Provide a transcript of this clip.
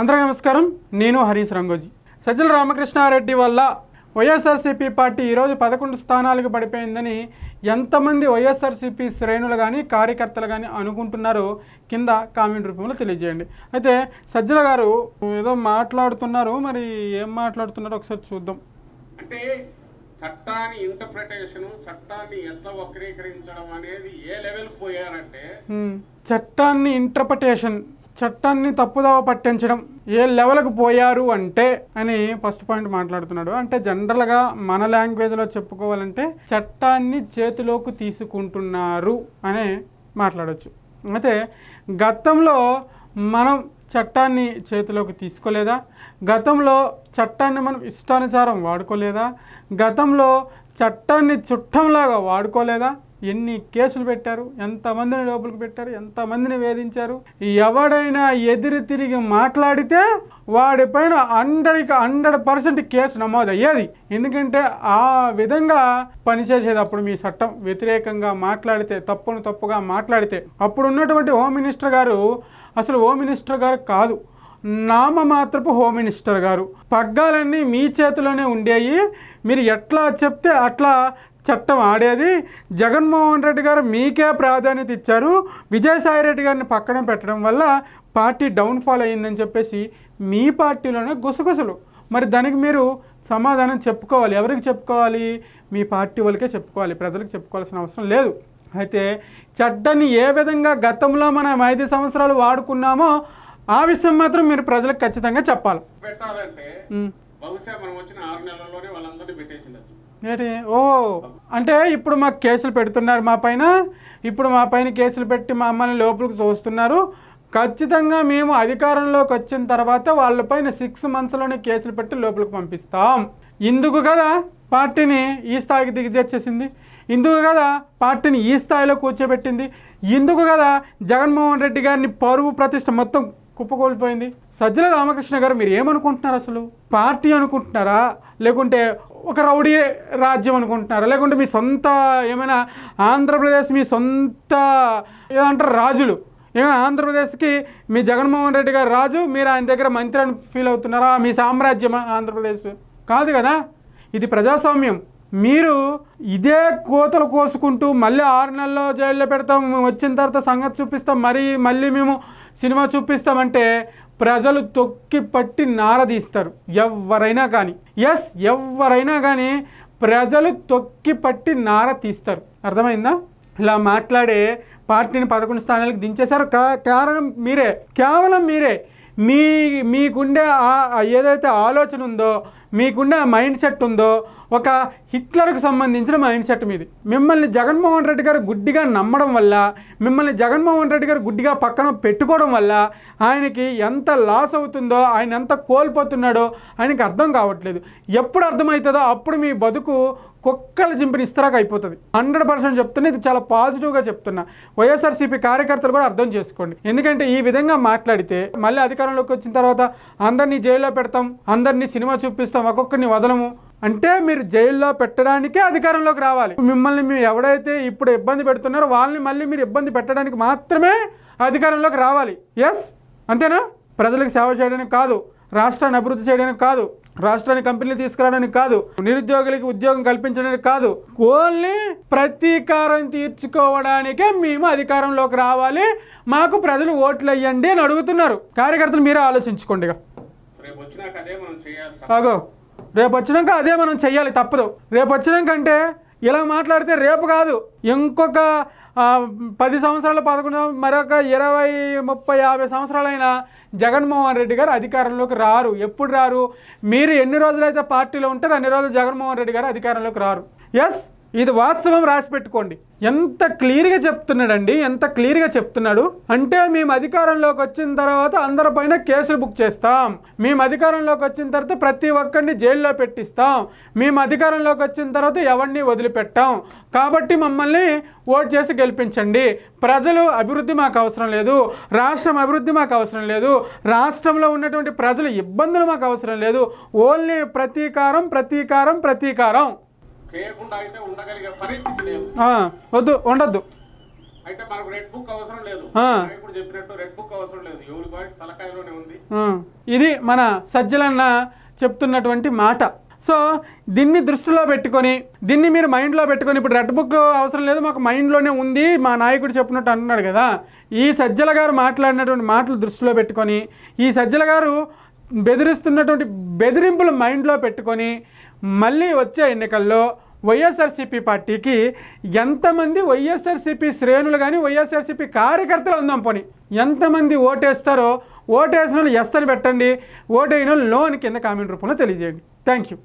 అందరికీ నమస్కారం. నేను హరీష్ రంగోజీ. సజ్జల రామకృష్ణారెడ్డి వల్ల వైఎస్ఆర్సీపీ పార్టీ ఈరోజు పదకొండు స్థానాలకు పడిపోయిందని ఎంతమంది వైఎస్ఆర్సీపీ శ్రేణులు కానీ కార్యకర్తలు కానీ అనుకుంటున్నారో కింద కామెంట్ రూపంలో తెలియజేయండి. అయితే సజ్జల గారు ఏదో మాట్లాడుతున్నారు. మరి ఏం మాట్లాడుతున్నారో ఒకసారి చూద్దాం. అంటే చట్టాన్ని ఇంటర్ప్రిటేషన్ చట్టాన్ని ఎట్లా వక్రీకరించడం అనేది ఏ లెవెల్ పోయారంటే. చట్టాన్ని ఇంటర్ప్రిటేషన్ చట్టాన్ని తప్పుదావ పట్టించడం ఏ లెవెల్కి పోయారు అంటే అని ఫస్ట్ పాయింట్ మాట్లాడుతున్నాడు. అంటే జనరల్గా మన లాంగ్వేజ్లో చెప్పుకోవాలంటే చట్టాన్ని చేతిలోకి తీసుకుంటున్నారు అనే మాట్లాడవచ్చు అయితే గతంలో మనం చట్టాన్ని చేతిలోకి తీసుకోలేదా? గతంలో చట్టాన్ని మనం ఇష్టానుసారం వాడుకోలేదా? గతంలో చట్టాన్ని చుట్టంలాగా వాడుకోలేదా? ఎన్ని కేసులు పెట్టారు ఎంతమందిని లోపలికి పెట్టారు ఎంతమందిని వేధించారు ఎవడైనా ఎదురు తిరిగి మాట్లాడితే వాడిపైన హండ్రెడ్కి హండ్రెడ్ పర్సెంట్ కేసు నమోదు అయ్యేది ఎందుకంటే ఆ విధంగా పనిచేసేది అప్పుడు మీ చట్టం వ్యతిరేకంగా మాట్లాడితే తప్పును తప్పుగా మాట్లాడితే అప్పుడు ఉన్నటువంటి హోమ్ మినిస్టర్ గారు అసలు హోమ్ మినిస్టర్ గారు కాదు. నామమాత్రపు హోమ్ మినిస్టర్ గారు. పగ్గాలన్నీ మీ చేతిలోనే ఉండేవి మీరు ఎట్లా చెప్తే అట్లా చట్టం ఆడేది. జగన్మోహన్ రెడ్డి గారు మీకే ప్రాధాన్యత ఇచ్చారు. విజయసాయి రెడ్డి గారిని పక్కన పెట్టడం వల్ల పార్టీ డౌన్ఫాల్ అయ్యిందని చెప్పేసి మీ పార్టీలోనే గుసగుసలు. మరి దానికి మీరు సమాధానం చెప్పుకోవాలి. ఎవరికి చెప్పుకోవాలి? మీ పార్టీ వాళ్ళకే చెప్పుకోవాలి. ప్రజలకు చెప్పుకోవాల్సిన అవసరం లేదు. అయితే చట్టాన్ని ఏ విధంగా గతంలో మనం ఐదు సంవత్సరాలు వాడుకున్నామో ఆ విషయం మాత్రం మీరు ప్రజలకు ఖచ్చితంగా చెప్పాలి. పెట్టాలంటే. బహుశా మనం వచ్చిన ఆరు నెలల్లోనే వాళ్ళందరినీ పెట్టేసిండొచ్చు. ఏంటి? ఓ అంటే ఇప్పుడు మాకు కేసులు పెడుతున్నారు మా పైన. ఇప్పుడు మా పైన కేసులు పెట్టి మమ్మల్ని లోపలికి చూస్తున్నారు ఖచ్చితంగా మేము అధికారంలోకి వచ్చిన తర్వాత వాళ్ళపైన సిక్స్ మంత్స్లోనే కేసులు పెట్టి లోపలికి పంపిస్తాం. ఇందుకు కదా పార్టీని ఈ స్థాయికి దిగజేర్చేసింది. ఇందుకు కదా పార్టీని ఈ స్థాయిలో కూర్చోబెట్టింది. ఇందుకు కదా జగన్మోహన్ రెడ్డి గారిని పరువు ప్రతిష్ట మొత్తం కుప్పకూలిపోయింది. సజ్జల రామకృష్ణ గారు మీరు ఏమనుకుంటున్నారు అసలు? పార్టీ అనుకుంటున్నారా? లేకుంటే ఒక రౌడీ రాజ్యం అనుకుంటున్నారా? లేకుంటే మీ సొంత ఏమైనా ఆంధ్రప్రదేశ్ మీ సొంత ఏమంటారు రాజులు? ఏమైనా ఆంధ్రప్రదేశ్కి మీ జగన్మోహన్ రెడ్డి గారు రాజు మీరు ఆయన దగ్గర మంత్రి అని ఫీల్ అవుతున్నారా? మీ సామ్రాజ్యమా ఆంధ్రప్రదేశ్? కాదు కదా? ఇది ప్రజాస్వామ్యం. మీరు ఇదే కోతలు కోసుకుంటూ మళ్ళీ ఆరు నెలల్లో జైల్లో పెడతాం వచ్చిన తర్వాత సంగతి చూపిస్తాం మరి మళ్ళీ మేము సినిమా చూపిస్తామంటే ప్రజలు తొక్కి పట్టి నారదీస్తారు ఎవరైనా కానీ. ఎస్ ఎవరైనా కానీ ప్రజలు తొక్కి పట్టి నార తీస్తారు. అర్థమైందా? ఇలా మాట్లాడే పార్టీని పదకొండు స్థానాలకు దించేశారు. కా కారణం మీరే. కేవలం మీరే. మీ మీకుండే ఏదైతే ఆలోచన ఉందో మీకుండే మైండ్ సెట్ ఉందో ఒక హిట్లర్కు సంబంధించిన మైండ్ సెట్ మీది. మిమ్మల్ని జగన్మోహన్ రెడ్డి గారు గుడ్డిగా నమ్మడం వల్ల మిమ్మల్ని జగన్మోహన్ రెడ్డి గారు గుడ్డిగా పక్కన పెట్టుకోవడం వల్ల ఆయనకి ఎంత లాస్ అవుతుందో ఆయన ఎంత కోల్పోతున్నాడో ఆయనకి అర్థం కావట్లేదు. ఎప్పుడు అర్థమవుతుందో అప్పుడు మీ బతుకు కుక్కల చింపిన ఇస్తరాకు అయిపోతుంది. హండ్రెడ్ పర్సెంట్ చెప్తున్నా ఇది చాలా పాజిటివ్గా చెప్తున్నా. వైఎస్ఆర్సీపీ కార్యకర్తలు కూడా అర్థం చేసుకోండి. ఎందుకంటే ఈ విధంగా మాట్లాడితే మళ్ళీ అధికారంలోకి వచ్చిన తర్వాత అందరినీ జైల్లో పెడతాం అందరినీ సినిమా చూపిస్తాం ఒక్కొక్కరిని వదలము. అంటే మీరు జైల్లో పెట్టడానికే అధికారంలోకి రావాలి. మిమ్మల్ని మీరు ఎవడైతే ఇప్పుడు ఇబ్బంది పెడుతున్నారో వాళ్ళని మళ్ళీ మీరు ఇబ్బంది పెట్టడానికి మాత్రమే అధికారంలోకి రావాలి. ఎస్ అంతేనా? ప్రజలకు సేవ చేయడానికి కాదు. రాష్ట్రాన్ని అభివృద్ధి చేయడానికి కాదు. రాష్ట్రానికి కంపెనీలు తీసుకురావడానికి కాదు నిరుద్యోగులకి ఉద్యోగం కల్పించడానికి కాదు. ఓన్లీ ప్రతీకారం తీర్చుకోవడానికే మేము అధికారంలోకి రావాలి. మాకు ప్రజలు ఓట్లు వేయండి అని అడుగుతున్నారు. కార్యకర్తలు మీరే ఆలోచించుకోండి అదే మనం చేయాలి అగో రేపు వచ్చినాక అదే మనం చెయ్యాలి తప్పదు. రేపు వచ్చినాకంటే ఇలా మాట్లాడితే రేపు కాదు ఇంకొక పది సంవత్సరాలు పదకొండు మరొక ఇరవై ముప్పై యాభై సంవత్సరాలైన జగన్మోహన్ రెడ్డి గారు అధికారంలోకి రారు. ఎప్పుడు రారు? మీరు ఎన్ని రోజులైతే పార్టీలో ఉంటారు అన్ని రోజులు జగన్మోహన్ రెడ్డి గారు అధికారంలోకి రారు. ఎస్ ఇది వాస్తవం రాసి పెట్టుకోండి. ఎంత క్లియర్గా చెప్తున్నాడండి ఎంత క్లియర్గా చెప్తున్నాడు? అంటే మేము అధికారంలోకి వచ్చిన తర్వాత అందరిపైన కేసులు బుక్ చేస్తాం. మేము అధికారంలోకి వచ్చిన తర్వాత ప్రతి ఒక్కరిని జైల్లో పెట్టిస్తాం. మేము అధికారంలోకి వచ్చిన తర్వాత ఎవరిని వదిలిపెట్టాం. కాబట్టి మమ్మల్ని ఓట్ చేసి గెలిపించండి. ప్రజలు అభివృద్ధి మాకు అవసరం లేదు. రాష్ట్రం అభివృద్ధి మాకు అవసరం లేదు. రాష్ట్రంలో ఉన్నటువంటి ప్రజల ఇబ్బందులు మాకు అవసరం లేదు. ఓన్లీ ప్రతీకారం ప్రతీకారం ప్రతీకారం. చేయకుండా అయితే ఉండగలిగే పరిస్థితి లేదు. ఆ, వద్దు ఉండొద్దు. అయితే మనకు రెడ్ బుక్ అవసరం లేదు. ఇప్పుడు చెప్పినట్టు రెడ్ బుక్ అవసరం లేదు. ఎవరి తలకాయలోనే ఉంది. ఇది మన సజ్జలన్న చెప్తున్నటువంటి మాట. సో దీన్ని దృష్టిలో పెట్టుకొని దీన్ని మీరు మైండ్లో పెట్టుకొని ఇప్పుడు రెడ్ బుక్ అవసరం లేదు మాకు మైండ్లోనే ఉంది మా నాయకుడు చెప్పినట్టు అంటున్నాడు కదా. ఈ సజ్జల గారు మాట్లాడినటువంటి మాటలు దృష్టిలో పెట్టుకొని ఈ సజ్జల గారు బెదిరిస్తున్నటువంటి బెదిరింపులు మైండ్లో పెట్టుకొని మళ్ళీ వచ్చే ఎన్నికల్లో వైఎస్ఆర్సీపీ పార్టీకి ఎంతమంది వైఎస్ఆర్సీపీ శ్రేణులు కానీ వైఎస్ఆర్సీపీ కార్యకర్తలు ఉందాం పోని. ఎంతమంది ఓటేస్తారో ఓటేసిన వాళ్ళు ఎస్ అని పెట్టండి ఓటైన లోన్ కింద కామెంట్ రూపంలో తెలియజేయండి. Thank you